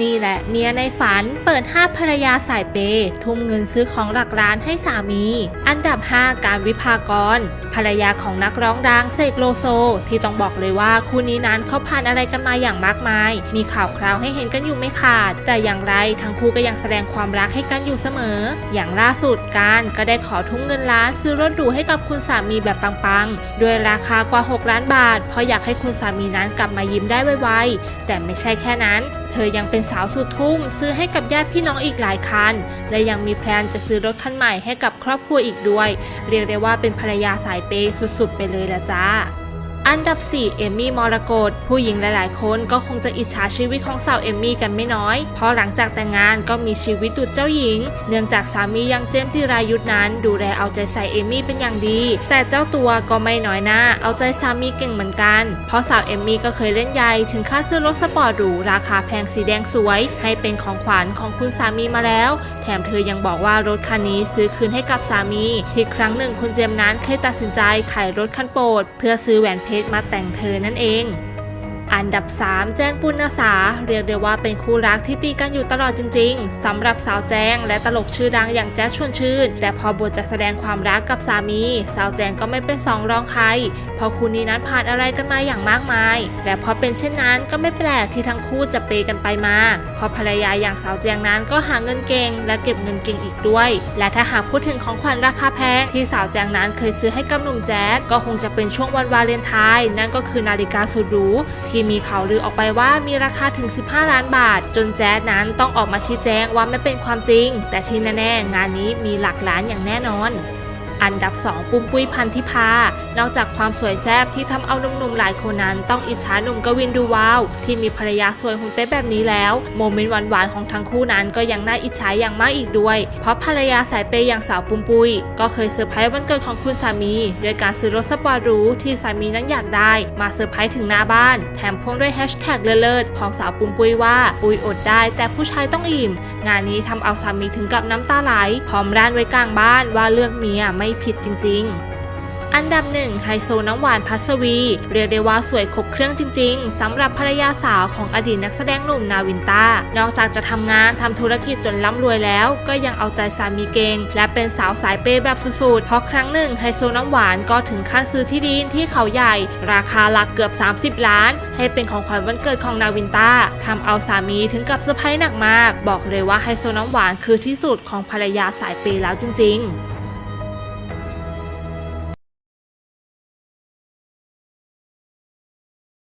นี่แหละเมียในฝันเปิดห้าภรรยาสายเปย์ทุ่มเงินซื้อของหลักล้านให้สามี อันดับ 5 การวิภากร ภรรยาของนักร้องดังเสกโลโซ ที่ต้องบอกเลยว่าคู่นี้นั้นเขาผ่านอะไรกันมาอย่างมากมาย มีข่าวคราวให้เห็นกันอยู่ไม่ขาด แต่อย่างไรทั้งคู่ก็ยังแสดงความรักให้กันอยู่เสมอ อย่างล่าสุดการก็ได้ขอทุ่มเงินล้านซื้อรถหรูให้กับคุณสามีแบบปังๆโดยราคากว่า 6 ล้านบาท เพราะอยากให้คุณสามีนั้นกลับมายิ้มได้ไวๆแต่ไม่ใช่แค่นั้น เธอยังเป็นสาวสุดทุ่มซื้อให้กับญาติพี่น้องอีกหลายคัน และยังมีแพลนจะซื้อรถคันใหม่ให้กับครอบครัวอีกด้วย เรียกได้ว่าเป็นภรรยาสายเปย์สุดๆ ไปเลยละจ้า อันดับ 4 เอมมี่มรกตผู้หญิงหลาย ๆ คนก็คงจะอิจฉาชีวิตของสาวเอมมี่กันไม่น้อย เพราะหลังจากแต่งงานก็มีชีวิตดุจเจ้าหญิง เนื่องจากสามียังเจมส์จิรายุทธนั้น ดูแลเอาใจใส่เอมมี่เป็นอย่างดี แต่เจ้าตัวก็ไม่น้อยหน้า เอาใจสามีเก่งเหมือนกัน เพราะสาวเอมมี่ก็เคยเล่นใหญ่ถึงค่าซื้อรถสปอร์ตหรูราคาแพงสีแดงสวย ให้เป็นของขวัญของคุณสามีมาแล้ว แถมเธอยังบอกว่ารถคันนี้ซื้อคืนให้กับสามี ที่ครั้งหนึ่งคุณเจมส์นั้นเคยตัดสินใจขายรถคันโปรดเพื่อซื้อแหวนเพพชรมาแต่งเธอนั่นเอง อันดับ 3 แจ้งปุณณสา เรียกได้ว่าเป็นคู่รักที่ตีกันอยู่ตลอดจริง ๆสำหรับสาวแจ้งและตลกชื่อดังอย่างแจ๊สชวนชื่น แต่พอบทจะแสดงความรักกับสามี สาวแจ้งก็ไม่เป็นสองรองใครเพราะคู่นี้นั้นผ่านอะไรกันมาอย่างมากมาย และพอเป็นเช่นนั้นก็ไม่แปลกที่ทั้งคู่จะเปกันไปมาเพราะภรรยาอย่างสาวแจงนั้นก็หาเงินเก่ง และเก็บเงินเก่งอีกด้วย และถ้าหากพูดถึงของขวัญราคาแพงที่สาวแจงนั้นเคยซื้อให้กับหนุ่มแจ๊สก็คงจะเป็นช่วงวันวาเลนไทน์นั่นก็คือนาฬิกาสุดหรูที่มีข่าวลือออกไปว่ามีราคาถึง 15 ล้านบาท จนแจ๊ดนั้นต้องออกมาชี้แจงว่าไม่เป็นความจริง แต่ที่แน่ๆงานนี้มีหลักล้านอย่างแน่นอน อันดับ 2 ปุ้มปุ้ยพันธิพา นอกจากความสวยแซ่บที่ทำเอาหนุ่มๆหลายคนนั้น ต้องอิจฉาหนุ่มกวินดูวาว ที่มีภรรยาสวยหุ่นเป๊ะแบบนี้แล้ว โมเมนต์หวานๆของทั้งคู่นั้นก็ยังน่าอิจฉาอย่างมากอีกด้วย เพราะภรรยาสายเปย์อย่างสาวปุ้มปุ้ยก็เคยเซอร์ไพรส์วันเกิดของคุณสามีโดยการซื้อรถสปอร์ตหรูที่สามีนั้นอยากได้ มาเซอร์ไพรส์ถึงหน้าบ้าน แถมพ่วงด้วยแฮชแท็กเลิศๆของสาวปุ้มปุ้ยว่าปุ้ยอดได้ แต่ผู้ชายต้องอิ่ม งานนี้ทำเอาสามีถึงกับน้ำตาไหลพร้อมร้านไว้กลางบ้านว่าเลือกเมียไม่ผิดจริง ๆอันดับหนึ่งไฮโซน้ำหวานพัสวี เรียกได้ว่าสวยครบเครื่องจริง ๆสำหรับภรรยาสาวของอดีตนักแสดงหนุ่มนาวินตานอกจากจะทำงานทำธุรกิจจนร่ำรวยแล้ว ก็ยังเอาใจสามีเก่ง และเป็นสาวสายเปย์แบบสุดๆเพราะครั้งหนึ่งไฮโซน้ำหวานก็ถึงขั้นซื้อที่ดินที่เขาใหญ่ ราคาหลักเกือบ 30 ล้าน ให้เป็นของขวัญวันเกิดของนาวินตาทำเอาสามีถึงกับเซอร์ไพรส์หนักมาก บอกเลยว่าไฮโซน้ำหวานคือที่สุดของภรรยาสายเปย์แล้วจริง ๆ